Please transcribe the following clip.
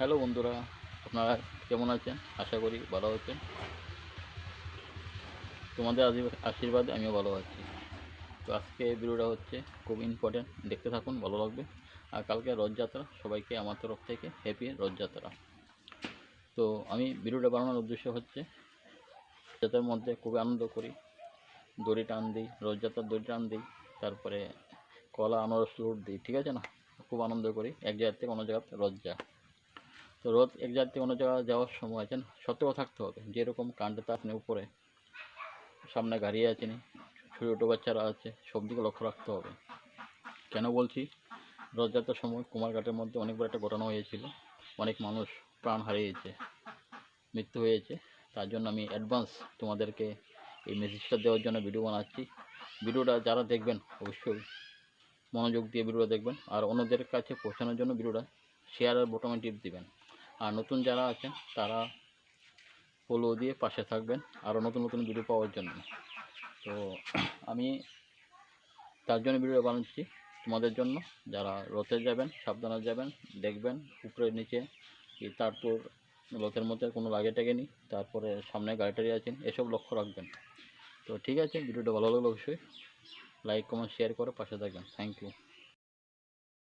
Hello বন্ধুরা, আপনারা কেমন আছেন? আশা করি ভালো আছেন। তোমাদের আশীর্বাদ- আমিও ভালো আছি। তো আজকে ভিডিওটা হচ্ছে খুব ইম্পর্টেন্ট দেখতে থাকুন, ভালো লাগবে। আর কালকে রথযাত্রা, সবাইকে আমার তরফ থেকে হ্যাপি রথযাত্রা। তো আমি ভিডিওটা বানানোর উদ্দেশ্য হচ্ছে যাত্রার মধ্যে খুবই আনন্দ করি। দড়ি টান দিই, রথযাত্রার দড়ি টান দিই, তারপরে কলা, আনারস, লুট দিই, ঠিক আছে না? খুব আনন্দ করি। এক জায়গার থেকে অন্য জায়গাতে রথ যায়। তো রথ এক জায়গা অন্য জায়গায় যাওয়ার সময় আছেন সতর্ক থাকতে হবে। যেরকম কাণ্ডটা আপনি উপরে, সামনে গাড়ি আছে নি, ছোটো ছোটো বাচ্চারা আছে, সব দিকে লক্ষ্য রাখতে হবে। কেন বলছি? রথযাত্রার সময় কুমারঘাটের মধ্যে অনেক বড় একটা ঘটনা হয়েছিল। অনেক মানুষ প্রাণ হারিয়েছে, মৃত্যু হয়েছে। তার জন্য আমি অ্যাডভান্স তোমাদেরকে এই মেসেজটা দেওয়ার জন্য ভিডিও বানাচ্ছি। ভিডিওটা যারা দেখবেন, অবশ্যই মনোযোগ দিয়ে ভিডিওটা দেখবেন। আর অন্যদের কাছে পৌঁছানোর জন্য ভিডিওটা শেয়ারের বোটামে টিপ দিবেন। আর নতুন যারা আছেন, তারা ফলো দিয়ে পাশে থাকবেন আরও নতুন নতুন ভিডিও পাওয়ার জন্য। তো আমি তার জন্য ভিডিও বানাচ্ছি। তোমাদের জন্য, যারা রথে যাবেন, সাবধানে যাবেন, দেখবেন, উপরে, নিচে, কি তারপর রথের মধ্যে কোনো লাগে টাগে নি তারপরে সামনে গাড়ি টাড়ি আছেন, এসব লক্ষ্য রাখবেন। তো ঠিক আছে ভিডিওটা ভালো লাগলে অবশ্যই। লাইক কমেন্ট শেয়ার করে পাশে থাকবেন। Thank you